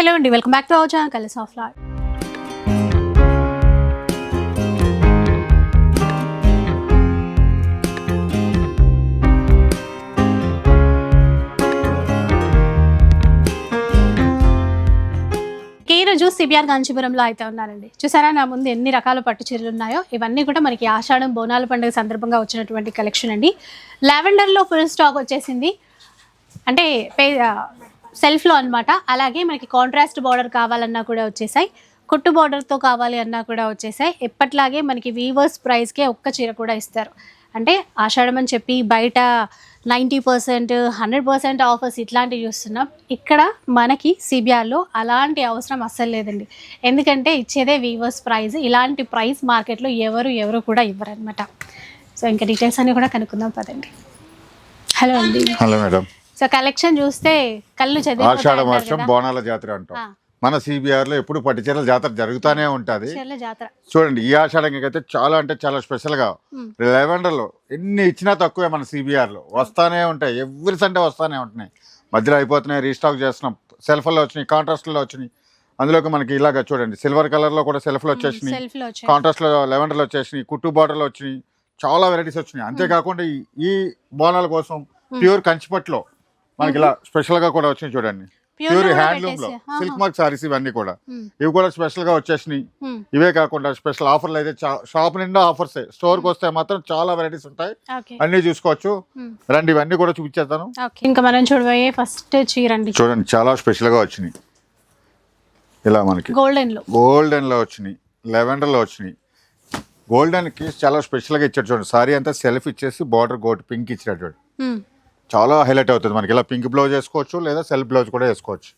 Hello అండి welcome back to our channel కలిసి ఆఫ్ లాడ్ ఈరోజు రోజు సిబిఆర్ కాంచీపురంలో అయితే ఉన్నారండి. చూసారా నా ముందు ఎన్ని రకాల పట్టు చీరలు ఉన్నాయో? ఇవన్నీ కూడా మనకి ఆషాఢం బోనాల పండుగ సందర్భంగా వచ్చినటువంటి కలెక్షన్ అండి. లావెండర్లో ఫుల్ స్టాక్ వచ్చేసింది. అంటే పే సెల్ఫ్లో అనమాట అలాగే మనకి కాంట్రాస్ట్ బార్డర్ కావాలన్నా కూడా వచ్చేసాయి. కుట్టు బార్డర్తో కావాలి అన్నా కూడా వచ్చేసాయి. ఎప్పట్లాగే మనకి వీవర్స్ ప్రైస్కే ఒక్క చీర కూడా ఇస్తారు. అంటే ఆషాఢం అని చెప్పి బయట ninety percent hundred percent offers ఇట్లాంటివి చూస్తున్నాం. ఇక్కడ మనకి సిబిఆర్లో అలాంటి అవసరం అస్సలు లేదండి. ఎందుకంటే ఇచ్చేదే వీవర్స్ ప్రైస్ ఇలాంటి ప్రైస్ మార్కెట్లో ఎవరు ఎవరు కూడా ఇవ్వరు అనమాట సో ఇంకా డీటెయిల్స్ అన్నీ కూడా కనుక్కుందాం పదండి. హలో అండి. హలో మేడం సో కలెక్షన్ చూస్తే కళ్ళు ఆషాఢ చదివి వర్షం బోనాల జాతర అంటాం. మన సిబిఆర్లో ఎప్పుడు పట్టిచీరల జాతర జరుగుతానే ఉంటది. చూడండి ఈ ఆషాఢంకి అయితే చాలా అంటే చాలా స్పెషల్గా. లెవెండర్లో ఎన్ని ఇచ్చినా తక్కువే మన సిబిఆర్లో. వస్తానే ఉంటాయి. ఎవ్రీ సండే వస్తానే ఉంటున్నాయి. మధ్యలో అయిపోతున్నాయి రీస్టాక్ చేస్తున్నాం. సెల్ఫ్లో వచ్చినాయి కాంట్రాస్ట్లో వచ్చినాయి. అందులోకి మనకి ఇలాగ చూడండి సిల్వర్ కలర్లో కూడా సెల్ఫ్లు వచ్చేసినాయి. సెల్ఫ్లో వచ్చాయి. కాంట్రాస్ట్లో లెవెండర్లో వచ్చేసినాయి కుట్టు బార్డర్లో వచ్చినాయి. చాలా వెరైటీస్ వచ్చినాయి. అంతేకాకుండా ఈ బోనాల కోసం ప్యూర్ కంచిపట్లో మనకి ఇలా స్పెషల్గా కూడా వచ్చినాయి చూడండి. ప్యూర్ హ్యాండ్లూమ్లో. సిల్క్ మార్క్ సారీస్ ఇవన్నీ కూడా. మ్. ఇవి కూడా స్పెషల్గా వచ్చేసినాయి. మ్. ఇవే కాకుండా స్పెషల్ ఆఫర్లు అయితే షాప్ నిండా ఆఫర్స్ స్టోర్కి వస్తే మాత్రం చాలా వెరైటీస్ ఉంటాయి. అన్ని చూసుకోవచ్చు. రండి ఇవన్నీ కూడా చూపించేస్తాను ఇంకా మనం చూడబోయే ఫస్ట్ చీర అండి చూడండి చాలా స్పెషల్గా వచ్చినాయి. ఇలా మనకి. గోల్డెన్లో. గోల్డెన్లో వచ్చినాయి. లెవెండర్లో వచ్చినాయి. గోల్డెన్కి చాలా స్పెషల్గా ఇచ్చాడు చూడండి. సారీ అంతా సెల్ఫ్ ఇచ్చేసి బార్డర్ గోట్ పింక్ ఇచ్చాడు చూడండి. చాలా హైలైట్ అవుతుంది మనకి. ఇలా పింక్ బ్లౌజ్ వేసుకోవచ్చు లేదా సెల్ఫ్ బ్లౌజ్ కూడా వేసుకోవచ్చు.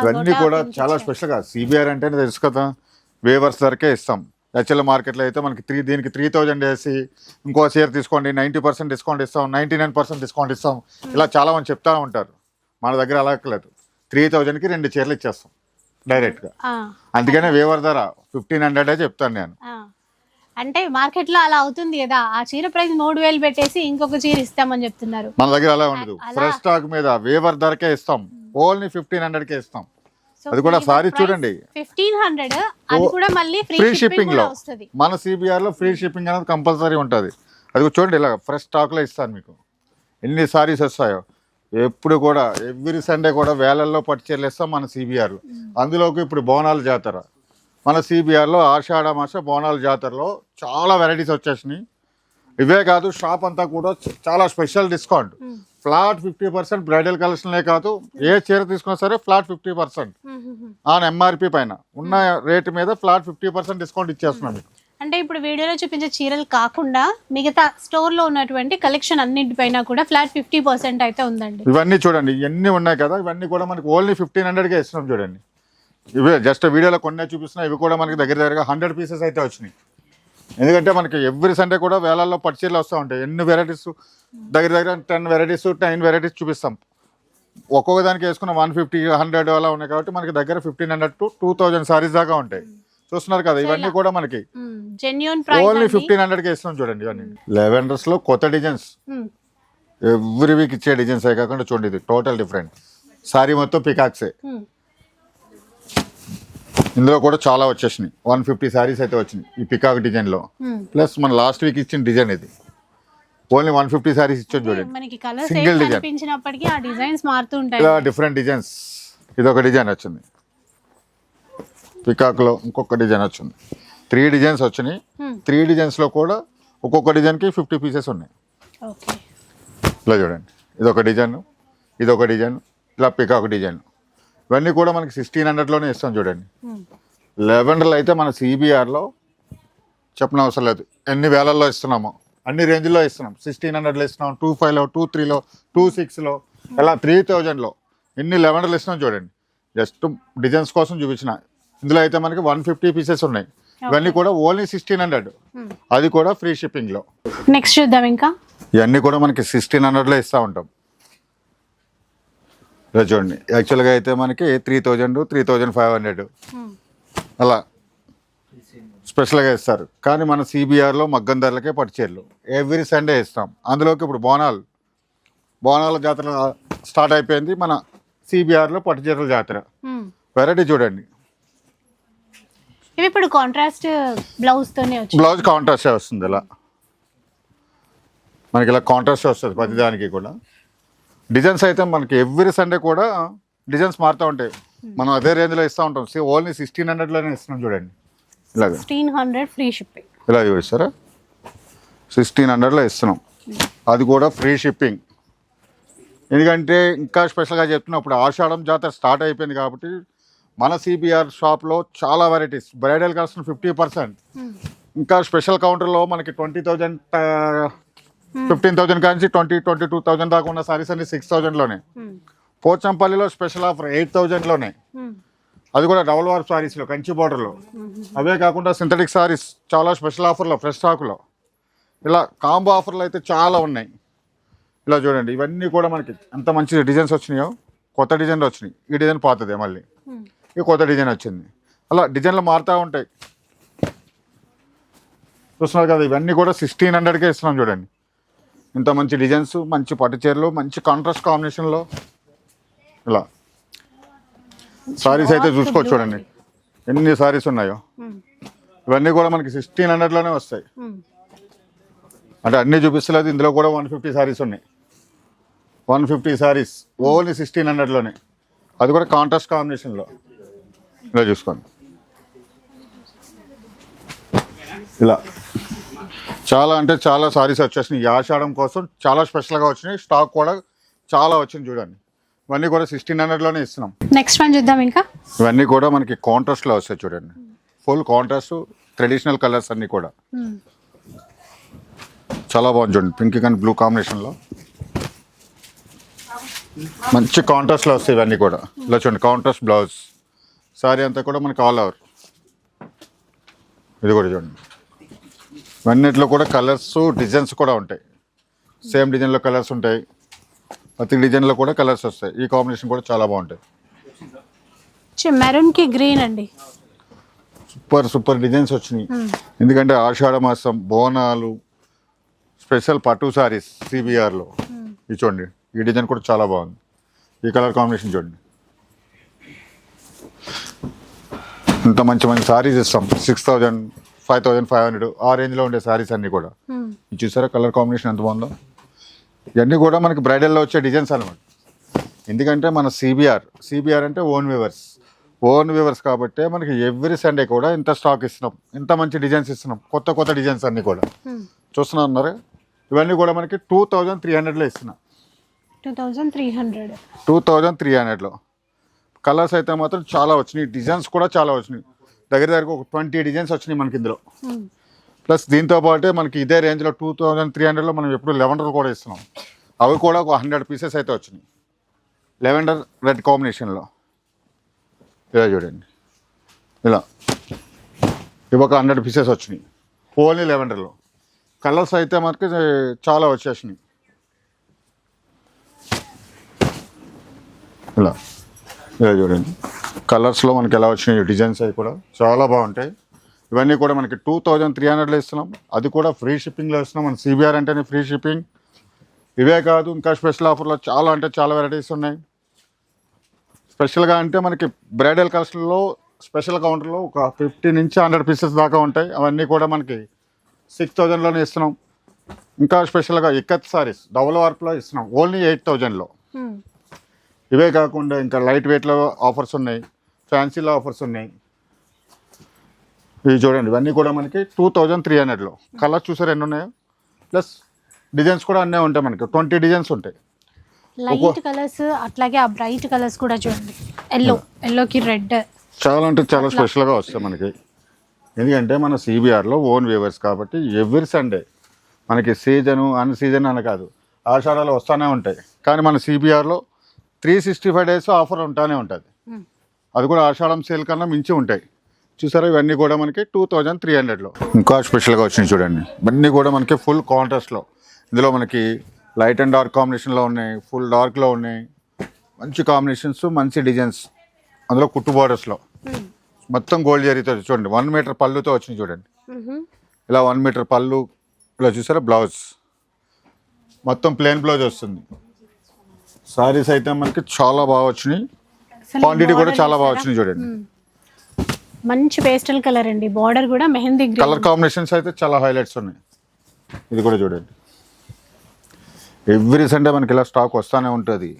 ఇవన్నీ కూడా చాలా. స్పెషల్గా సిబిఆర్ అంటేనే తెలుసు కదా వేవర్స్ ధరకే ఇస్తాం. యాక్చువల్ మార్కెట్లో అయితే మనకి త్రీ దీనికి త్రీ థౌజండ్ వేసి ఇంకో షేర్ తీసుకోండి నైంటీ పర్సెంట్ డిస్కౌంట్ ఇస్తాం నైంటీ నైన్ పర్సెంట్ డిస్కౌంట్ ఇస్తాం ఇలా చాలా మంది చెప్తా ఉంటారు. మన దగ్గర అలా లేదు త్రీ థౌజండ్కి రెండు చీరలు ఇచ్చేస్తాం డైరెక్ట్గా అందుకనే వేవర్ ధర ఫిఫ్టీన్ హండ్రెడే చెప్తాను నేను. అంటే మార్కెట్లో అలా అవుతుంది కదా ఆ చీర ప్రైస్ మూడు వేలు పెట్టేసి ఇంకొక చీర ఇస్తామని చెప్తున్నారు. మన దగ్గర అలా ఉండదు. ఫ్రెష్ స్టాక్ మీద వేవర్ ధరకే ఇస్తాం. ఓన్లీ ఫిఫ్టీన్ హండ్రెడ్కే ఇస్తాం. అది కూడా సారీ చూడండి. ఫిఫ్టీన్ హండ్రెడ్ అది కూడా మళ్ళీ ఫ్రీ షిప్పింగ్లో మన సిబిఆర్లో ఫ్రీ షిప్పింగ్ అనేది కంపల్సరీ ఉంటుంది. అది కూడా చూడండి ఇలా ఫ్రెష్ స్టాక్లో ఇస్తాను మీకు. ఎన్ని సారీస్ వస్తాయో. ఎప్పుడు కూడా ఎవ్రీ సండే కూడా వేలల్లో పట్టు చీరలు ఇస్తాం మన సిబిఆర్ అందులోకి ఇప్పుడు బోనాల జాతర. మన సిబిఆర్లో ఆషాఢ మాస బోనాల జాతరలో చాలా వెరైటీస్ వచ్చేసినాయి. ఇవే కాదు షాప్ అంతా కూడా చాలా special discount. Flat fifty percent bridal కలెక్షన్లే కాదు ఏ చీర తీసుకున్నా సరే flat fifty percent on MRP పైన. ఉన్న రేటు మీద ఫ్లాట్ ఫిఫ్టీ పర్సెంట్ డిస్కౌంట్ ఇచ్చేస్తున్నాం మీకు. అంటే ఇప్పుడు వీడియోలో చూపించే చీరలు కాకుండా మిగతా స్టోర్లో ఉన్నటువంటి కలెక్షన్ అన్నింటిపైన కూడా ఫ్లాట్ ఫిఫ్టీ పర్సెంట్ అయితే ఉందండి. ఇవన్నీ చూడండి ఇవన్నీ ఉన్నాయి కదా ఇవన్నీ కూడా మనకి ఓన్లీ ఫిఫ్టీన్ హండ్రెడ్కే ఇస్తున్నాం చూడండి. ఇవే జస్ట్ వీడియోలో కొన్నే చూపిస్తున్నా ఇవి కూడా మనకి దగ్గర దగ్గరగా హండ్రెడ్ పీసెస్ అయితే వచ్చినాయి. ఎందుకంటే మనకి ఎవ్రీ సండే కూడా వేలల్లో పర్చేలు వస్తూ ఉంటాయి. ఎన్ని వెరైటీస్ దగ్గర దగ్గర టెన్ వెరైటీస్ టెన్ వెరైటీస్ చూపిస్తాం. ఒక్కొక్క దానికి వేసుకున్న వన్ ఫిఫ్టీ హండ్రెడ్ అలా ఉన్నాయి కాబట్టి మనకి దగ్గర fifteen hundred to two thousand saris దాకా ఉంటాయి. చూస్తున్నారు కదా ఇవన్నీ కూడా మనకి ఓన్లీ ఫిఫ్టీన్ హండ్రెడ్కి ఇస్తున్నాం చూడండి ఇవన్నీ. లెవెండర్స్లో కొత్త డిజైన్స్ ఎవ్రీ వీక్ ఇచ్చే డిజైన్స్ కాకుండా చూడండి ఇది టోటల్ డిఫరెంట్ సారీ మొత్తం పికాక్సే ఇందులో కూడా చాలా వచ్చేసినాయి. వన్ ఫిఫ్టీ సారీస్ అయితే వచ్చినాయి ఈ పికాక్ డిజైన్లో. ప్లస్ మన లాస్ట్ వీక్ ఇచ్చిన డిజైన్ ఇది. ఓన్లీ వన్ ఫిఫ్టీ సారీస్ ఇచ్చాం చూడండి. మనకి కలర్స్ Single design. కనిపించినప్పటికీ ఆ డిజైన్స్ మారుతూ ఉంటాయి. ఇలా డిఫరెంట్ డిజైన్స్ ఇది ఒక డిజైన్ వచ్చింది. పికాక్లో ఇంకొక డిజైన్ వచ్చింది. త్రీ డిజైన్స్ వచ్చినాయి. Hmm. త్రీ డిజైన్స్లో కూడా ఒక్కొక్క డిజైన్కి ఫిఫ్టీ పీసెస్ ఉన్నాయి. ఇలా చూడండి. ఇది ఒక డిజైన్. ఇది ఒక డిజైన్. ఇలా పికాక్ డిజైన్. ఇవన్నీ కూడా మనకి సిక్స్టీన్ హండ్రెడ్లోనే ఇస్తాం చూడండి. లెవెండర్లు అయితే మన సిబిఆర్లో చెప్పిన అవసరం లేదు. ఎన్ని వేలల్లో ఇస్తున్నామో అన్ని రేంజ్లో ఇస్తున్నాం. సిక్స్టీన్ హండ్రెడ్లో ఇస్తున్నాం టూ ఫైవ్లో టూ త్రీలో టూ సిక్స్లో ఇలా త్రీ థౌజండ్లో ఎన్ని లెవెండర్లు ఇస్తున్నాం చూడండి. జస్ట్ డిజైన్స్ కోసం చూపించిన. ఇందులో అయితే మనకి వన్ ఫిఫ్టీ పీసెస్ ఉన్నాయి. ఇవన్నీ కూడా ఓన్లీ సిక్స్టీన్ హండ్రెడ్ అది కూడా ఫ్రీ షిప్పింగ్లో నెక్స్ట్ చూద్దాం ఇంకా. ఇవన్నీ కూడా మనకి సిక్స్టీన్ హండ్రెడ్లో ఇస్తూ ఉంటాం. ఇలా చూడండి. యాక్చువల్గా అయితే మనకి three thousand three thousand five hundred అలా స్పెషల్గా ఇస్తారు. కానీ మన సిబిఆర్లో మగ్గం ధరలకే పట్టుచీరలు. ఎవ్రీ సండే ఇస్తాం. అందులోకి ఇప్పుడు బోనాలు. బోనాల జాతర స్టార్ట్ అయిపోయింది మన సిబిఆర్లో పట్టుచీరల జాతర. వెరైటీ చూడండి. ఇప్పుడు కాంట్రాస్ట్ బ్లౌజ్ కాంట్రాస్ట్ వస్తుంది ఇలా మనకి ఇలా కాంట్రాస్ట్ వస్తుంది ప్రతి దానికి కూడా. డిజైన్స్ అయితే మనకి ఎవ్రీ సండే కూడా డిజైన్స్ మారుతూ ఉంటాయి. మనం అదే రేంజ్లో ఇస్తూ ఉంటాం. ఓన్లీ సిక్స్టీన్ హండ్రెడ్లోనే ఇస్తున్నాం చూడండి. ఇలాగ. ఫిఫ్టీన్ హండ్రెడ్ ఫ్రీ షిప్పింగ్ ఇలా చూపిస్తారా? సిక్స్టీన్ హండ్రెడ్లో ఇస్తున్నాం. అది కూడా ఫ్రీ షిప్పింగ్ ఎందుకంటే ఇంకా స్పెషల్గా చెప్తున్నప్పుడు ఆషాఢం జాతర స్టార్ట్ అయిపోయింది కాబట్టి మన సిబిఆర్ షాప్లో చాలా varieties bridal collection fifty percent ఇంకా స్పెషల్ కౌంటర్లో మనకి twenty thousand fifteen thousand Kanchi twenty twenty two thousand దాకా ఉన్న సారీస్ అన్ని సిక్స్ థౌజండ్లోనే పోచంపల్లిలో స్పెషల్ ఆఫర్ ఎయిట్ థౌజండ్లోనే అది కూడా డబుల్ వార్ సారీస్లో కంచి బార్డర్లో అవే కాకుండా సింథటిక్ సారీస్ చాలా స్పెషల్ ఆఫర్లో ఫ్రెష్ స్టాక్లో ఇలా కాంబో ఆఫర్లు అయితే చాలా ఉన్నాయి. ఇలా చూడండి ఇవన్నీ కూడా మనకి ఎంత మంచి డిజైన్స్ వచ్చినాయో కొత్త డిజైన్లు వచ్చినాయి. ఈ డిజైన్ పాతదే మళ్ళీ. ఈ కొత్త డిజైన్ వచ్చింది. అలా డిజైన్లు మారుతూ ఉంటాయి. చూస్తున్నారు కదా ఇవన్నీ కూడా సిక్స్టీన్ హండ్రెడ్కే ఇస్తున్నాం చూడండి. ఇంత మంచి డిజైన్స్ మంచి పట్టు చీరలు మంచి కాంట్రాస్ట్ కాంబినేషన్లో ఇలా. సారీస్ అయితే చూసుకోవచ్చు చూడండి. ఎన్ని సారీస్ ఉన్నాయో. ఇవన్నీ కూడా మనకి సిక్స్టీన్ హండ్రెడ్లోనే వస్తాయి. అంటే అన్నీ చూపిస్తలేదు ఇందులో కూడా వన్ ఫిఫ్టీ సారీస్ ఉన్నాయి. One fifty saris only sixteen హండ్రెడ్లోనే అది కూడా కాంట్రాస్ట్ కాంబినేషన్లో ఇలా చూసుకోండి. ఇలా. చాలా అంటే చాలా సారీస్ వచ్చేసినాయి. ఆషాఢం కోసం చాలా స్పెషల్గా వచ్చినాయి. స్టాక్ కూడా చాలా వచ్చింది చూడండి. ఇవన్నీ కూడా సిక్స్టీన్ హండ్రెడ్లోనే ఇస్తున్నాం. నెక్స్ట్ వన్ చూద్దాం ఇంకా. ఇవన్నీ కూడా మనకి కాంట్రాస్ట్లో వస్తాయి చూడండి. ఫుల్ కాంట్రాస్ట్ ట్రెడిషనల్ కలర్స్ అన్నీ కూడా. చాలా బాగుంది చూడండి. పింక్ అండ్ బ్లూ కాంబినేషన్లో మంచి కాంట్రాస్ట్లో వస్తాయి ఇవన్నీ కూడా. ఇలా చూడండి కాంట్రాస్ట్ బ్లౌజ్ సారీ అంతా కూడా మనకి ఆల్ ఓవర్ ఇది కూడా చూడండి. ఇవన్నిట్లో కూడా కలర్స్ డిజైన్స్ కూడా ఉంటాయి. సేమ్ డిజైన్లో కలర్స్ ఉంటాయి. ప్రతి డిజైన్లో కూడా కలర్స్ వస్తాయి. ఈ కాంబినేషన్ కూడా చాలా బాగుంటాయి. మెరూన్కి గ్రీన్ అండి. సూపర్ సూపర్ డిజైన్స్ వచ్చినాయి. ఎందుకంటే ఆషాఢ మాసం బోనాలు స్పెషల్ పట్టు సారీస్ సిబిఆర్లో. ఇది చూడండి ఈ డిజైన్ కూడా చాలా బాగుంది. ఈ కలర్ కాంబినేషన్ చూడండి. ఇంత మంచి మంచి సారీస్ ఇస్తాం. Six thousand five thousand five hundred ఆ రేంజ్లో ఉండే సారీస్ అన్నీ కూడా. చూసారా కలర్ కాంబినేషన్ ఎంత బాగుందో? ఇవన్నీ కూడా మనకి బ్రైడల్లో వచ్చే డిజైన్స్ అనమాట ఎందుకంటే మన సిబిఆర్ సిబిఆర్ అంటే ఓన్ వ్యూవర్స్ ఓన్ వ్యూవర్స్ కాబట్టి మనకి ఎవ్రీ సండే కూడా ఇంత స్టాక్ ఇస్తున్నాం. ఇంత మంచి డిజైన్స్ ఇస్తున్నాం. కొత్త కొత్త డిజైన్స్ అన్నీ కూడా. చూస్తున్నారు ఇవన్నీ కూడా మనకి టూ థౌజండ్ త్రీ హండ్రెడ్లో ఇస్తున్నాం. Two thousand three hundred. Two thousand three హండ్రెడ్లో. కలర్స్ అయితే మాత్రం చాలా వచ్చినాయి. డిజైన్స్ కూడా చాలా వచ్చినాయి. దగ్గర దగ్గర ఒక ట్వంటీ డిజైన్స్ వచ్చినాయి మనకి ఇందులో. ప్లస్ దీంతో పాటే మనకి ఇదే రేంజ్లో టూ థౌజండ్ త్రీ హండ్రెడ్లో మనం ఎప్పుడు లెవెండర్ కూడా ఇస్తున్నాం. అవి కూడా ఒక హండ్రెడ్ పీసెస్ అయితే వచ్చినాయి. లెవెండర్ రెడ్ కాంబినేషన్లో ఇలా చూడండి. ఇలా. ఇవి ఒక హండ్రెడ్ పీసెస్ వచ్చినాయి. ఓన్లీ లెవెండర్లో కలర్స్ అయితే మనకి చాలా వచ్చేసినాయి. ఇలా. ఇలా చూడండి. కలర్స్లో మనకి ఎలా వచ్చినాయి డిజైన్స్ అవి కూడా చాలా బాగుంటాయి. ఇవన్నీ కూడా మనకి టూ థౌజండ్ త్రీ హండ్రెడ్లో ఇస్తున్నాం. అది కూడా ఫ్రీ షిప్పింగ్లో ఇస్తున్నాం. మన సిబిఆర్ అంటేనే ఫ్రీ షిప్పింగ్. ఇవే కాదు ఇంకా స్పెషల్ ఆఫర్లో చాలా అంటే చాలా వెరైటీస్ ఉన్నాయి. స్పెషల్గా అంటే మనకి బ్రైడల్ కలర్స్లో స్పెషల్ కౌంటర్లో ఒక ఫిఫ్టీ నుంచి హండ్రెడ్ పీసెస్ దాకా ఉంటాయి. అవన్నీ కూడా మనకి సిక్స్ థౌజండ్లోనే ఇస్తున్నాం. ఇంకా స్పెషల్గా ఇక్కత్ సారీస్ డబుల్ వార్ప్లో ఇస్తున్నాం. ఓన్లీ ఎయిట్ థౌజండ్లో. ఇవే కాకుండా ఇంకా లైట్ వెయిట్లో ఆఫర్స్ ఉన్నాయి. ఫ్యాన్సీలో ఆఫర్స్ ఉన్నాయి. ఇవి చూడండి ఇవన్నీ కూడా మనకి టూ థౌజండ్ త్రీ హండ్రెడ్లో. కలర్స్ చూసారు ఎన్ని ఉన్నాయో? ప్లస్ డిజైన్స్ కూడా అన్నీ ఉంటాయి మనకి. ట్వంటీ డిజైన్స్ ఉంటాయి. లైట్ కలర్స్ అట్లాగే ఆ బ్రైట్ కలర్స్ కూడా చూడండి. ఎల్లో ఎల్లోకి రెడ్ చాలా అంటే చాలా స్పెషల్గా వస్తాయి మనకి. ఎందుకంటే మన సిబిఆర్లో ఓన్ వ్యూవర్స్ కాబట్టి ఎవ్రీ సండే మనకి సీజను అన్ సీజన్ అని కాదు. ఆషాఢాలు వస్తూనే ఉంటాయి. కానీ మన సిబిఆర్లో three sixty five days offer ఉంటానే ఉంటుంది. అది కూడా ఆషాఢం సేల్ కన్నా మించి ఉంటాయి. చూసారా ఇవన్నీ కూడా మనకి టూ థౌజండ్ త్రీ హండ్రెడ్లో. ఇంకా స్పెషల్గా వచ్చినాయి చూడండి. ఇవన్నీ కూడా మనకి ఫుల్ కాంట్రాస్ట్లో. ఇందులో మనకి లైట్ అండ్ డార్క్ కాంబినేషన్లో ఉన్నాయి ఫుల్ డార్క్లో ఉన్నాయి. మంచి కాంబినేషన్స్ మంచి డిజైన్స్. అందులో కుట్టు బార్డర్స్లో. మొత్తం గోల్డ్ జరీతో చూడండి. వన్ మీటర్ పళ్ళుతో వచ్చినాయి చూడండి. ఇలా వన్ మీటర్ పళ్ళు ఇలా చూసారా బ్లౌజ్. మొత్తం ప్లెయిన్ బ్లౌజ్ వస్తుంది. సారీస్ అయితే మనకి చాలా బాగా వచ్చినాయి. క్వాంటిటీ కూడా చాలా బాగా? వచ్చినాయి చూడండి. మంచి పేస్టల్ కలర్ అండి. బార్డర్ కూడా మెహందీ గ్రీన్ కలర్ కాంబినేషన్స్ అయితే చాలా హైలైట్స్ ఉన్నాయి. ఇది కూడా చూడండి. ఎవ్రీ సండే మనకి ఇలా స్టాక్ వస్తూనే ఉంటుంది.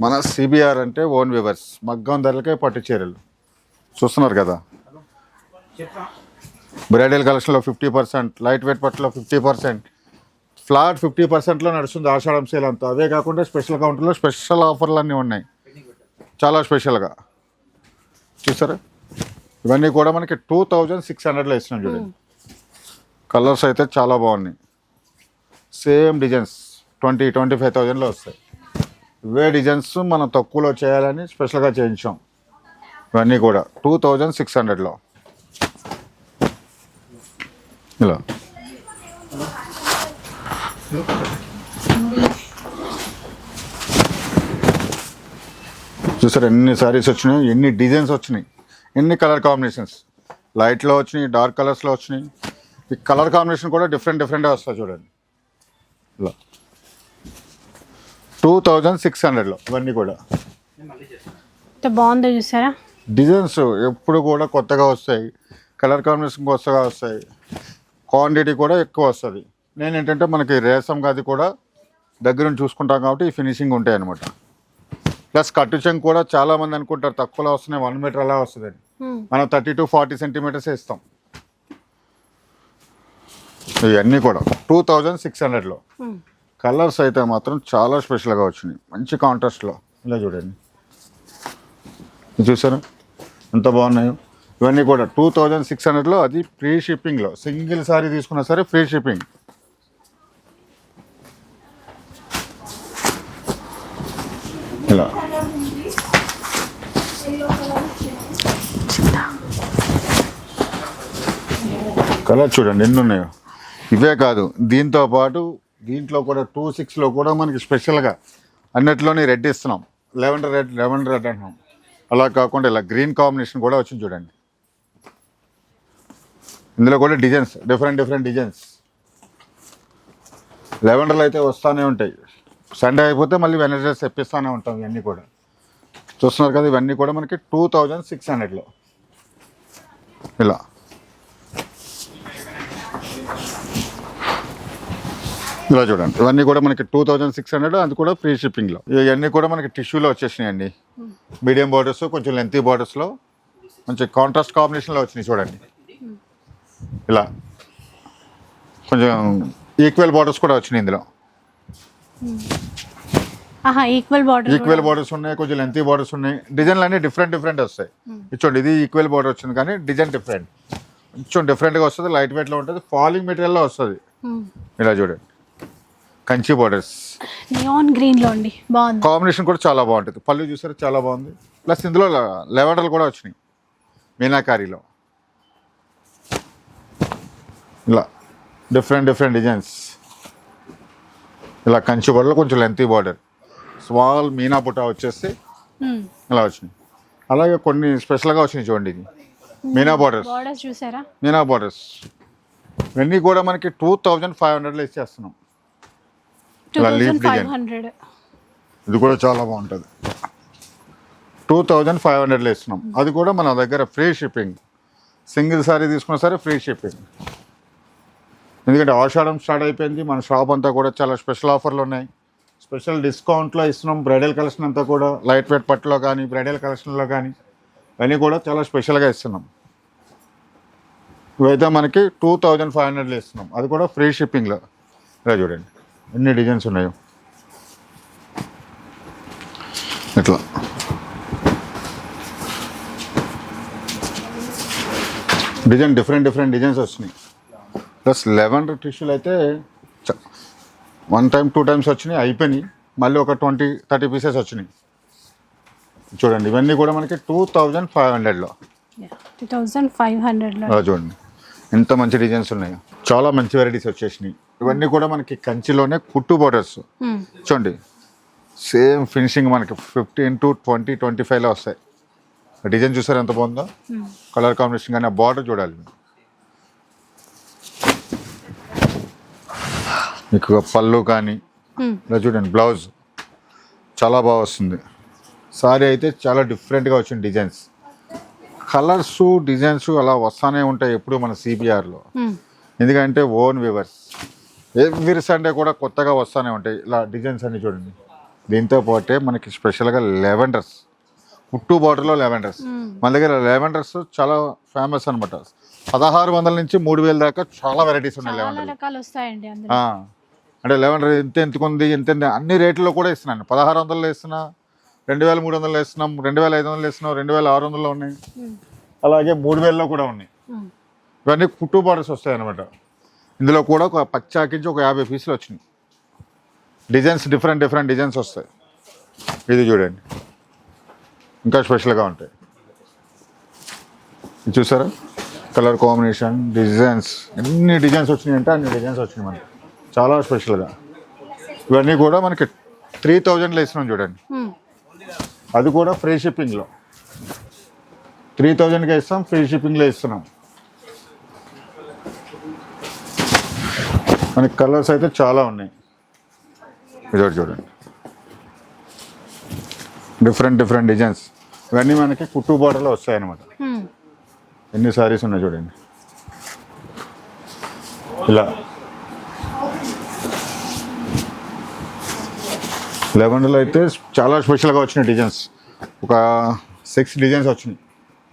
మన సిబిఆర్ అంటే ఓన్ వివర్స్ మగ్గం ధరలకే పట్టు చీరలు. చూస్తున్నారు కదా? బ్రైడల్ కలెక్షన్లో ఫిఫ్టీ పర్సెంట్ లైట్ వెయిట్ పట్టులో ఫిఫ్టీ పర్సెంట్ ఫ్లాట్ ఫిఫ్టీ పర్సెంట్లో నడుస్తుంది ఆషాఢం సేల్ అంతా. అవే కాకుండా స్పెషల్ కౌంటర్లో స్పెషల్ ఆఫర్లు అన్నీ ఉన్నాయి. చాలా స్పెషల్గా. చూసారా? ఇవన్నీ కూడా మనకి టూ థౌజండ్ సిక్స్ హండ్రెడ్లో ఇస్తున్నాం చూడండి. కలర్స్ అయితే చాలా బాగున్నాయి. Same designs twenty twenty five థౌజండ్లో వస్తాయి. ఇవే డిజైన్స్ మనం తక్కువలో చేయాలని స్పెషల్గా చేయించాం. ఇవన్నీ కూడా టూ థౌజండ్ సిక్స్ హండ్రెడ్లో. ఇలా. చూసారు ఎన్ని సారీస్ వచ్చినాయి ఎన్ని డిజైన్స్ వచ్చినాయి ఎన్ని కలర్ కాంబినేషన్స్ లైట్లో వచ్చినాయి డార్క్ కలర్స్లో వచ్చినాయి. ఈ కలర్ కాంబినేషన్ కూడా డిఫరెంట్ డిఫరెంట్గా వస్తాయి చూడండి. ఇలా. టూ థౌజండ్ సిక్స్ హండ్రెడ్లో ఇవన్నీ కూడా. బాగుందో చూసారా? డిజైన్స్ ఎప్పుడు కూడా కొత్తగా వస్తాయి. కలర్ కాంబినేషన్ కొత్తగా వస్తాయి. క్వాంటిటీ కూడా ఎక్కువ వస్తుంది. నేను ఏంటంటే మనకి రేసం గది కూడా దగ్గర నుంచి చూసుకుంటాం కాబట్టి ఈ ఫినిషింగ్ ఉంటాయి అనమాట ప్లస్ కట్టు చెంగు కూడా చాలా మంది అనుకుంటారు తక్కువలో వస్తున్నాయి వన్ మీటర్ అలా వస్తుందని మ్మ్. మనం థర్టీ టు ఫార్టీ సెంటీమీటర్స్ ఇస్తాం ఇవన్నీ కూడా టూ థౌజండ్ సిక్స్ హండ్రెడ్లో. కలర్స్ అయితే మాత్రం చాలా స్పెషల్గా వచ్చినాయి. మంచి కాంట్రాస్ట్లో. ఇలా చూడండి. చూసారా? ఎంత బాగున్నాయో. ఇవన్నీ కూడా టూ థౌజండ్ సిక్స్ హండ్రెడ్లో అది ఫ్రీ షిప్పింగ్లో. సింగిల్ సారీ తీసుకున్నా సరే ఫ్రీ షిప్పింగ్. ఇలా కలర్ చూడండి ఎన్ని ఉన్నాయో ఇవే కాదు దీంతో పాటు దీంట్లో కూడా టూ సిక్స్లో కూడా మనకి స్పెషల్గా అన్నిట్లోనే రెడ్ ఇస్తున్నాం. లెవెండర్ రెడ్ లెవెండర్ రెడ్ అంటున్నాం. అలా కాకుండా ఇలా గ్రీన్ కాంబినేషన్ కూడా వచ్చింది చూడండి. ఇందులో కూడా డిజైన్స్ డిఫరెంట్ డిఫరెంట్ డిజైన్స్. లెవెండర్లు అయితే వస్తూనే ఉంటాయి. సండే అయిపోతే మళ్ళీ వెనస్డేస్ తెప్పిస్తూనే ఉంటాం ఇవన్నీ కూడా. చూస్తున్నారు కదా ఇవన్నీ కూడా మనకి టూ థౌజండ్ సిక్స్ హండ్రెడ్లో ఇలా. ఇలా చూడండి ఇవన్నీ కూడా మనకి టూ థౌజండ్ సిక్స్ హండ్రెడ్ అది కూడా ఫ్రీ షిప్పింగ్లో ఇవన్నీ కూడా మనకి టిష్యూలో వచ్చేసినాయండి. మీడియం బార్డర్స్ కొంచెం లెంతీ బార్డర్స్లో మంచి కాంట్రాస్ట్ కాంబినేషన్లో వచ్చినాయి చూడండి. ఇలా. కొంచెం ఈక్వల్ బార్డర్స్ కూడా వచ్చినాయి ఇందులో. ఈక్వల్ బార్డర్ ఈక్వల్ బార్డర్స్ ఉన్నాయి కొంచెం లెంతీ బార్డర్స్ ఉన్నాయి. డిజైన్లు అన్నీ డిఫరెంట్ డిఫరెంట్ వస్తాయి. ఇచ్చోండి ఇది ఈక్వల్ బార్డర్ వచ్చింది కానీ డిజైన్ డిఫరెంట్ కొంచెం డిఫరెంట్గా వస్తుంది లైట్ వెయిట్లో ఉంటుంది ఫాలింగ్ మెటీరియల్లో వస్తుంది. ఇలా చూడండి. కంచి బార్డర్స్ నియాన్ గ్రీన్లో అండి బాగుంది. కాంబినేషన్ కూడా చాలా బాగుంటుంది. పళ్ళు చూసారు చాలా బాగుంది. ప్లస్ ఇందులో లెవెండర్లు కూడా వచ్చినాయి మీనాకారీలో. ఇలా డిఫరెంట్ డిఫరెంట్ డిజైన్స్ ఇలా కంచి బార్డర్లో కొంచెం లెంతీ బార్డర్ స్మాల్ మీనా బుట్ట వచ్చేసి మ్మ్. ఇలా వచ్చినాయి. అలాగే కొన్ని స్పెషల్గా వచ్చినాయి చూడండి ఇది. మీనా బార్డర్స్ బార్డర్స్ చూసారా? మీనా బార్డర్స్ ఇవన్నీ కూడా మనకి టూ థౌజండ్ ఫైవ్ హండ్రెడ్లో ఇచ్చేస్తున్నాం. టూ ఇలా leaf thousand five design. Hundred ఇది కూడా చాలా బాగుంటుంది. టూ థౌజండ్ ఫైవ్ హండ్రెడ్లో ఇస్తున్నాం. అది కూడా మన దగ్గర ఫ్రీ షిప్పింగ్ సింగిల్ సారీ తీసుకున్నా సరే ఫ్రీ షిప్పింగ్ ఎందుకంటే ఆషాఢం స్టార్ట్ అయిపోయింది. మన షాప్ అంతా కూడా చాలా స్పెషల్ ఆఫర్లు ఉన్నాయి. స్పెషల్ డిస్కౌంట్లో ఇస్తున్నాం. బ్రైడల్ కలెక్షన్ అంతా కూడా లైట్ వెయిట్ పట్టులో కానీ బ్రైడల్ కలెక్షన్లో కానీ అన్నీ కూడా చాలా స్పెషల్గా ఇస్తున్నాం. ఇవైతే మనకి టూ థౌజండ్ ఫైవ్ హండ్రెడ్లో ఇస్తున్నాం. అది కూడా ఫ్రీ షిప్పింగ్లో ఇలా చూడండి. ఎన్ని డిజైన్స్ ఉన్నాయో. ఇట్లా. డిజైన్ డిఫరెంట్ డిఫరెంట్ డిజైన్స్ వచ్చినాయి ప్లస్ లెవెన్ టిష్యూలు అయితే వన్ టైం టూ టైమ్స్ వచ్చినాయి అయిపోయినాయి. మళ్ళీ ఒక ట్వంటీ థర్టీ పీసెస్ వచ్చినాయి. చూడండి ఇవన్నీ కూడా మనకి టూ థౌజండ్ ఫైవ్ హండ్రెడ్లో టూ థౌజండ్ ఫైవ్ హండ్రెడ్లో. అలా చూడండి. ఎంత మంచి డిజైన్స్ ఉన్నాయో. చాలా మంచి వెరైటీస్ వచ్చేసినాయి. ఇవన్నీ కూడా మనకి కంచిలోనే కుట్టు బోర్డర్స్ మ్మ్. చూడండి. సేమ్ ఫినిషింగ్ మనకి ఫిఫ్టీన్ టు ట్వంటీ ట్వంటీ ఫైవ్లో వస్తాయి. డిజైన్ చూసారు ఎంత బాగుందో. కలర్ కాంబినేషన్ కానీ ఆ బార్డర్ చూడాలి. మీకు పళ్ళు కానీ. ఇలా చూడండి బ్లౌజ్ చాలా బాగా వస్తుంది. సారీ అయితే చాలా డిఫరెంట్గా వచ్చిన డిజైన్స్. కలర్స్ డిజైన్స్ అలా వస్తానే ఉంటాయి ఎప్పుడు మన సిబిఆర్లో. ఎందుకంటే ఓన్ వివర్స్. ఎవ్రీ సండే కూడా కొత్తగా వస్తూనే ఉంటాయి. ఇలా డిజైన్స్ అన్ని చూడండి. దీంతో పాటే మనకి స్పెషల్గా లెవెండర్స్. పుట్టు బార్డర్లో లెవెండర్స్. మన దగ్గర లెవెండర్స్ చాలా ఫేమస్ అనమాట పదహారు వందల నుంచి మూడు వేల దాకా చాలా వెరైటీస్ ఉన్నాయి లెవెండర్ అంటే లెవెండర్ ఎంత ఎంతకుంది ఎంత ఎంత అన్ని రేట్లలో కూడా ఇస్తున్నాను పదహారు వందలు ఇస్తున్నా రెండు వేల మూడు వందలు ఇస్తున్నాం రెండు వేల ఐదు వందలు ఇస్తున్నాం రెండు వేల ఆరు వందలు ఉన్నాయి. మ్మ్. అలాగే మూడు వేలలో కూడా ఉన్నాయి. మ్మ్. ఇవన్నీ కుట్టు బార్డర్స్ వస్తాయి అనమాట ఇందులో కూడా ఒక పచ్చాకించి ఒక యాభై పీసులు వచ్చినాయి. డిజైన్స్ డిఫరెంట్ డిఫరెంట్ డిజైన్స్ వస్తాయి. ఇది చూడండి. ఇంకా స్పెషల్గా ఉంటాయి. చూసారా? Colour combination designs. ఎన్ని డిజైన్స్ వచ్చినాయి అంటే అన్ని డిజైన్స్ వచ్చినాయి మనకి. చాలా స్పెషల్గా. ఇవన్నీ కూడా మనకి త్రీ థౌజండ్లో ఇస్తున్నాం చూడండి. అది కూడా ఫ్రీ షిప్పింగ్లో. త్రీ థౌజండ్కి ఇస్తాం ఫ్రీ షిప్పింగ్లో ఇస్తున్నాం. మనకి కలర్స్ అయితే చాలా ఉన్నాయి. ఇదొకటి చూడండి. Different different designs. ఇవన్నీ మనకి కుట్టు బార్డర్లో వస్తాయన్నమాట. ఎన్ని సారీస్ ఉన్నాయి చూడండి. ఇలా. లెవెన్లో అయితే చాలా స్పెషల్గా వచ్చినాయి డిజైన్స్. ఒక సిక్స్ డిజైన్స్ వచ్చినాయి.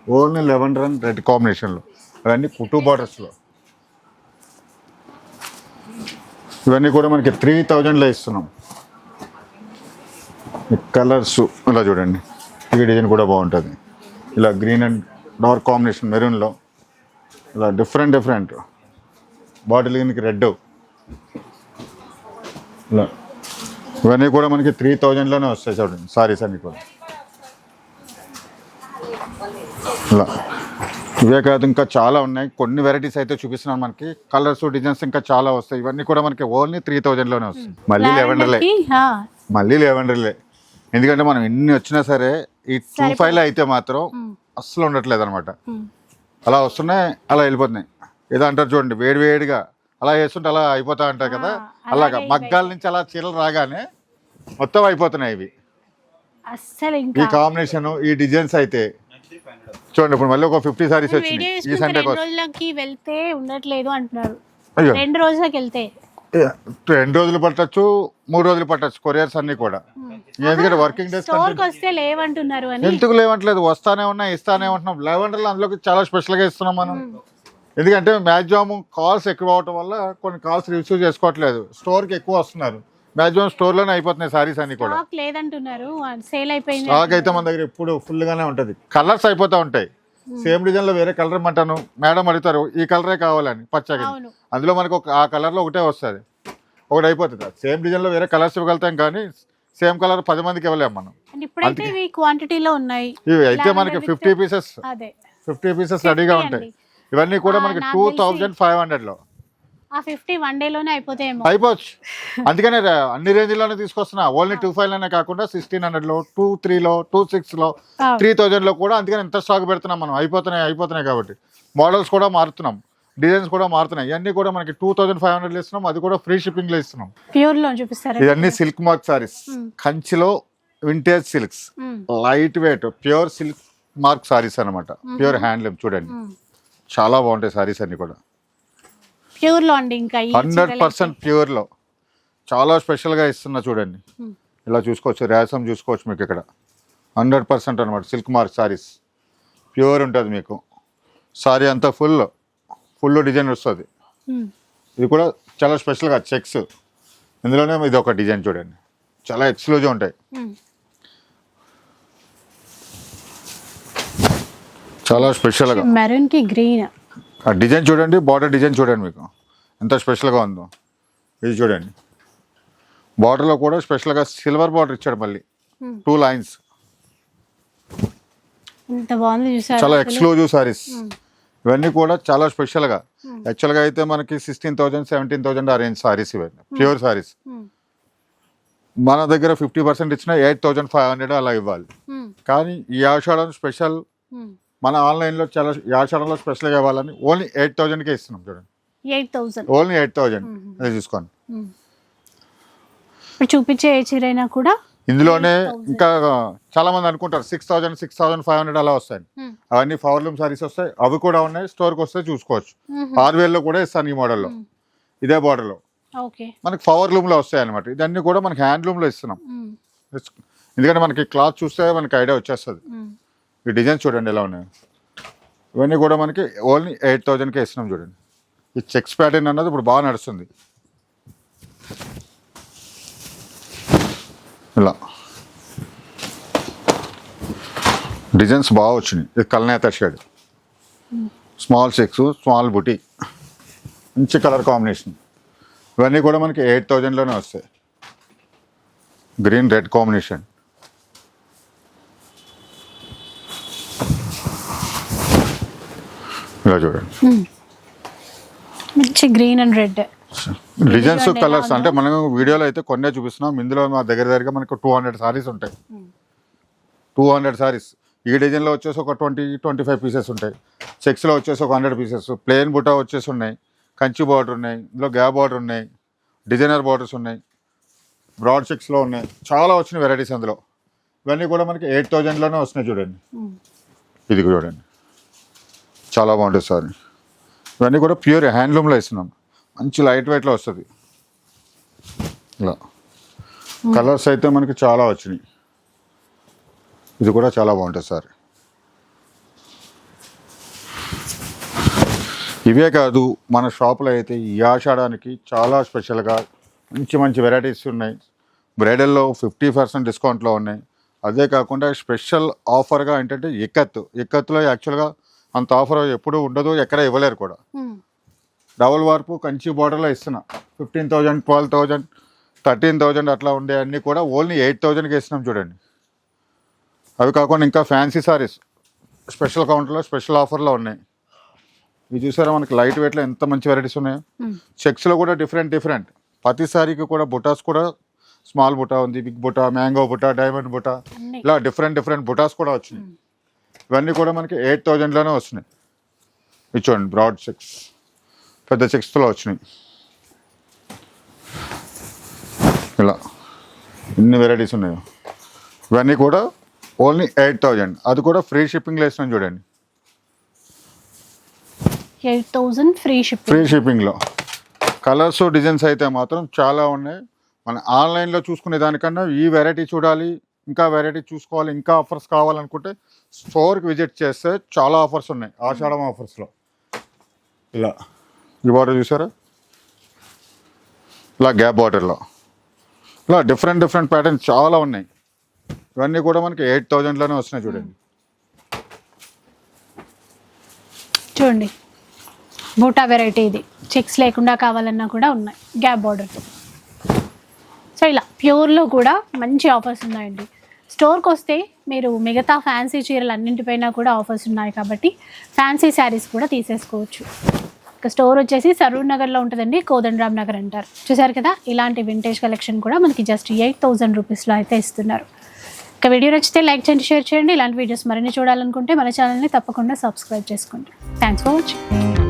ఓన్లీ లెవెన్ అండ్ రెడ్ కాంబినేషన్లో. అవన్నీ టూ బార్డర్స్లో. ఇవన్నీ కూడా మనకి త్రీ థౌజండ్లో ఇస్తున్నాం. కలర్స్ ఇలా చూడండి. ఈ డిజైన్ కూడా బాగుంటుంది. ఇలా గ్రీన్ అండ్ డార్క్ కాంబినేషన్ మెరూన్లో. ఇలా డిఫరెంట్ డిఫరెంట్. బాటిల్ దీనికి రెడ్. ఇలా ఇవన్నీ కూడా మనకి త్రీ థౌజండ్లోనే వస్తాయి చూడండి. సారీస్ అన్నీ కూడా. ఇలా. ఇవే కాదు ఇంకా చాలా ఉన్నాయి. కొన్ని వెరైటీస్ అయితే చూపిస్తున్నాను మనకి. కలర్స్ డిజైన్స్ ఇంకా చాలా వస్తాయి. ఇవన్నీ కూడా మనకి ఓన్లీ త్రీ థౌజండ్లోనే వస్తాయి. మళ్ళీ లెవెండర్లే మళ్ళీ లెవెండర్లే ఎందుకంటే మనం ఎన్ని వచ్చినా సరే ఈ టూ ఫైవ్లో అయితే మాత్రం అస్సలు ఉండట్లేదు అనమాట. అలా వస్తున్నాయి అలా వెళ్ళిపోతున్నాయి. ఏదో అంటారు చూడండి వేడి వేడిగా అలా వేస్తుంటే అలా అయిపోతా ఉంటాయి కదా? అలాగే మగ్గాల నుంచి అలా చీరలు రాగానే మొత్తం అయిపోతున్నాయి ఇవి. అస్సలు ఈ ఇంకా. కాంబినేషన్ ఈ డిజైన్స్ అయితే. చూడండి ఇప్పుడు మళ్ళీ ఒక ఫిఫ్టీ సారీస్ వీడియో వచ్చినాయి. ఈ వేసుకుంటే రెండు రోజులకి వెళ్తే ఉండట్లేదు అంటున్నారు. అయ్యో. రెండు రోజులకి వెళ్తే. రెండు రోజులు పట్టచ్చు మూడు రోజులు పట్టచ్చు కొరియర్స్ అన్ని కూడా. ఎందుకంటే వర్కింగ్ డేస్ స్టోర్కి వస్తే లేవంటున్నారు అని. ఎందుకు లేవట్లేదు? వస్తానే ఉన్నాయి ఇస్తానే ఉంటున్నాం. లెవెండర్లో అందులోకి చాలా స్పెషల్గా ఇస్తున్నాం మనం. ఎందుకంటే మ్యాక్సిమం కాల్స్ ఎక్కువ అవటం వల్ల కొన్ని కాల్స్ రిసీవ్ చేసుకోవట్లేదు. స్టోర్కి ఎక్కువ వస్తున్నారు. మ్యాక్సిమం స్టోర్లోనే అయిపోతున్నాయి సారీస్ అన్ని కూడా. స్టాక్ లేదంటున్నారు. సేల్ అయిపోయింది స్టాక్ అయితే మన దగ్గర ఎప్పుడు ఫుల్గానే ఉంటుంది. కలర్స్ అయిపోతూ ఉంటాయి. సేమ్ డిజైన్లో వేరే కలర్ ఇమ్మంటాను. మేడం అడుగుతారు ఈ కలరే కావాలని పచ్చగా. అందులో మనకు ఒక ఆ కలర్లో ఒకటే వస్తుంది. ఒకటి అయిపోతుంది. సేమ్ డిజైన్లో వేరే కలర్స్ ఇవ్వగలుగుతాం కానీ సేమ్ కలర్ పది మందికి ఇవ్వలేము మనం. ఇవి క్వాంటిటీలో ఉన్నాయి. ఇవి అయితే మనకి ఫిఫ్టీ పీసెస్ ఫిఫ్టీ పీసెస్ రెడీగా ఉంటాయి. ఇవన్నీ కూడా మనకి నాకు టూ థౌజండ్ ఫైవ్ హండ్రెడ్లో ఆ ఫిఫ్టీ వన్ డే లోనే అయిపోతాయేమో. అయిపోవచ్చు. అందుకనే అన్ని రేంజ్లోనే తీసుకొస్తున్నా. ఓన్లీ టూ ఫైవ్లోనే కాకుండా సిక్స్టీన్ హండ్రెడ్లో టూ త్రీలో టూ సిక్స్లో ఆ, త్రీ థౌజండ్లో కూడా అందుకని ఎంత స్టాక్ పెడుతున్నాం మనం. అయిపోతున్నాయి అయిపోతున్నాయి కాబట్టి. మోడల్స్ కూడా మారుతున్నాం. డిజైన్స్ కూడా మారుతున్నాయి. ఇవన్నీ కూడా మనకి టూ థౌజండ్ ఫైవ్ హండ్రెడ్లో ఇస్తున్నాం. అది కూడా ఫ్రీ షిప్పింగ్లో ఇస్తున్నాం. ప్యూర్లో చూపిస్తారా? ఇవన్నీ సిల్క్ మార్క్ సారీస్. కంచిలో vintage silks. Light weight pure silk mark saris అనమాట ప్యూర్ హ్యాండ్లూమ్ చూడండి. చాలా బాగుంటాయి సారీస్ అన్ని కూడా. ప్యూర్లో అండి ఇంకా హండ్రెడ్ పర్సెంట్ ప్యూర్లో. చాలా స్పెషల్గా ఇస్తున్నా చూడండి. ఇలా చూసుకోవచ్చు రేసం చూసుకోవచ్చు మీకు ఇక్కడ. హండ్రెడ్ పర్సెంట్ అనమాట సిల్క్ మార్క్ సారీస్. ప్యూర్ ఉంటుంది మీకు. సారీ అంతా ఫుల్ ఫుల్ డిజైన్ వస్తుంది. ఇది కూడా చాలా స్పెషల్గా చెక్స్. ఇందులోనే ఇది ఒక డిజైన్ చూడండి. చాలా ఎక్స్క్లూజివ్ ఉంటాయి. చాలా స్పెషల్గా. మెరూన్కి గ్రీన్. ఆ డిజైన్ చూడండి బార్డర్ డిజైన్ చూడండి మీకు. ఎంత స్పెషల్గా ఉందో. ఇది చూడండి. బార్డర్లో కూడా స్పెషల్గా సిల్వర్ బార్డర్ ఇచ్చాడు మళ్ళీ. Two lines. చాలా ఎక్స్క్లూజివ్ సారీస్. ఇవన్నీ కూడా చాలా స్పెషల్గా. యాక్చువల్గా అయితే మనకి సిక్స్టీన్ థౌజండ్ సెవెంటీన్ థౌజండ్ ఆ రేంజ్ సారీస్ ఇవన్నీ. ప్యూర్ సారీస్. మన దగ్గర ఫిఫ్టీ పర్సెంట్ ఇచ్చిన ఎయిట్ థౌజండ్ ఫైవ్ హండ్రెడ్ అలా ఇవ్వాలి. కానీ ఈ ఆషాఢం స్పెషల్ మన ఆన్లైన్లో చాలా ఆషాఢంలో స్పెషల్గా ఇవ్వాలని ఓన్లీ ఎయిట్ థౌజండ్కే ఇస్తున్నాం చూడండి. Eight thousand only eight thousand అది చూసుకోండి. ఇప్పుడు చూపించే ఏ చీర అయినా కూడా ఇందులోనే ఇంకా చాలా మంది అనుకుంటారు six thousand six thousand five hundred అలా వస్తాయి. అవన్నీ పవర్ లూమ్ సారీస్ వస్తాయి అవి కూడా ఉన్నాయి స్టోర్కి వస్తే చూసుకోవచ్చు. ఆరు వేలలో కూడా ఇస్తాను ఈ మోడల్లో. ఇదే బార్డర్లో. మనకి పవర్ లూమ్లో వస్తాయి అనమాట ఇదన్నీ కూడా మనకి హ్యాండ్ లూమ్లో ఇస్తున్నాం. ఎందుకంటే మనకి క్లాత్ చూస్తే మనకి ఐడియా వచ్చేస్తుంది. ఈ డిజైన్స్ చూడండి ఎలా ఉన్నాయి. ఇవన్నీ కూడా మనకి ఓన్లీ ఎయిట్ థౌజండ్కే ఇస్తున్నాం చూడండి. ఈ చెక్స్ ప్యాటర్న్ అన్నది ఇప్పుడు బాగా నడుస్తుంది. ఇలా. డిజైన్స్ బాగా వచ్చినాయి. ఇది కల్నేత shade. Small checks small buti. మంచి కలర్ కాంబినేషన్. ఇవన్నీ కూడా మనకి ఎయిట్ థౌజండ్లోనే వస్తాయి. Green red combination. ఇలా చూడండి మంచి green and red. Designs colours. అంటే మనం వీడియోలో అయితే కొన్నే చూపిస్తున్నాం. ఇందులో మా దగ్గర దగ్గర మనకు టూ హండ్రెడ్ సారీస్ ఉంటాయి. Two hundred saris. ఈ డిజైన్లో వచ్చేసి ఒక ట్వంటీ ట్వంటీ ఫైవ్ పీసెస్ ఉంటాయి. చెక్స్లో వచ్చేసి ఒక హండ్రెడ్ పీసెస్. ప్లెయిన్ బుటా వచ్చేసి ఉన్నాయి. కంచి బార్డర్ ఉన్నాయి. ఇందులో గ్యాప్ బార్డర్ ఉన్నాయి. డిజైనర్ బార్డర్స్ ఉన్నాయి. బ్రాడ్ చెక్స్లో ఉన్నాయి. చాలా వచ్చినాయి వెరైటీస్ అందులో. ఇవన్నీ కూడా మనకి ఎయిట్ థౌజండ్లోనే వస్తున్నాయి చూడండి. ఇది చూడండి. చాలా బాగుంటుంది సార్. ఇవన్నీ కూడా ప్యూర్ హ్యాండ్లూమ్లో ఇస్తున్నాం మంచి లైట్ వెయిట్లో వస్తుంది. ఇలా. కలర్స్ అయితే మనకి చాలా వచ్చినాయి. ఇది కూడా చాలా బాగుంటుంది సార్. ఇవే కాదు మన షాప్లో అయితే ఈ ఆషాఢానికి చాలా స్పెషల్గా మంచి మంచి వెరైటీస్ ఉన్నాయి. బ్రైడల్లో ఫిఫ్టీ పర్సెంట్ డిస్కౌంట్లో ఉన్నాయి. అదే కాకుండా స్పెషల్ ఆఫర్గా ఏంటంటే ఎక్కత్తు ఎక్కత్తులో యాక్చువల్గా అంత ఆఫర్ ఎప్పుడూ ఉండదు ఎక్కడ ఇవ్వలేరు కూడా. డబుల్ వార్పు కంచి బార్డర్లో ఇస్తున్నా. Fifteen thousand twelve thousand thirteen thousand అట్లా ఉండే అన్నీ కూడా ఓన్లీ ఎయిట్ థౌజండ్కి ఇస్తున్నాం చూడండి. అవి కాకుండా ఇంకా ఫ్యాన్సీ సారీస్ స్పెషల్ కౌంటర్లో స్పెషల్ ఆఫర్లో ఉన్నాయి. ఇవి చూసారా మనకి లైట్ వెయిట్లో ఎంత మంచి వెరైటీస్ ఉన్నాయో? చెక్స్లో కూడా డిఫరెంట్ డిఫరెంట్. ప్రతి సారీకి కూడా బుటాస్ కూడా స్మాల్ బుటా ఉంది big buta mango buta diamond buta ఇలా డిఫరెంట్ డిఫరెంట్ బుటాస్ కూడా వచ్చినాయి. ఇవన్నీ కూడా మనకి ఎయిట్ థౌజండ్లోనే వస్తున్నాయి. ఇవి చూడండి బ్రాడ్ చెక్స్ పెద్ద చెక్స్లో వచ్చినాయి. ఇలా. ఎన్ని వెరైటీస్ ఉన్నాయో. ఇవన్నీ కూడా ఓన్లీ ఎయిట్ థౌజండ్. అది కూడా ఫ్రీ షిప్పింగ్లో ఇస్తున్నాం చూడండి. Eight thousand free shipping. Free షిప్పింగ్లో. కలర్స్ డిజైన్స్ అయితే మాత్రం చాలా ఉన్నాయి. మన ఆన్లైన్లో చూసుకునే దానికన్నా ఈ వెరైటీ చూడాలి ఇంకా వెరైటీ చూసుకోవాలి ఇంకా ఆఫర్స్ కావాలనుకుంటే స్టోర్కి విజిట్ చేస్తే చాలా ఆఫర్స్ ఉన్నాయి. ఆషాఢం ఆఫర్స్లో ఇలా. ఈ బార్డర్ చూసారా? ఇలా గ్యాప్ బార్డర్లో ఇలా డిఫరెంట్ డిఫరెంట్ ప్యాటర్న్స్ చాలా ఉన్నాయి. ఇవన్నీ కూడా మనకి ఎయిట్ థౌజండ్లోనే వస్తున్నాయి చూడండి. చూడండి. బూటా వెరైటీ ఇది. చెక్స్ లేకుండా కావాలన్నా కూడా ఉన్నాయి. గ్యాప్ బార్డర్తో సో ఇలా ప్యూర్లో కూడా మంచి ఆఫర్స్ ఉన్నాయండి. స్టోర్కి వస్తే మీరు మిగతా ఫ్యాన్సీ చీరలు అన్నింటిపైన కూడా ఆఫర్స్ ఉన్నాయి కాబట్టి ఫ్యాన్సీ శారీస్ కూడా తీసేసుకోవచ్చు. ఇక స్టోర్ వచ్చేసి సరూర్ నగర్లో ఉంటుందండి కోదండరామ్ నగర్ అంటారు. చూసారు కదా? ఇలాంటి వింటేజ్ కలెక్షన్ కూడా మనకి జస్ట్ ఎయిట్ థౌజండ్ రూపీస్లో అయితే ఇస్తున్నారు. ఇక వీడియో నచ్చితే లైక్ చేయండి షేర్ చేయండి. ఇలాంటి వీడియోస్ మరిన్ని చూడాలనుకుంటే మన ఛానల్ని తప్పకుండా సబ్స్క్రైబ్ చేసుకోండి. Thanks for watching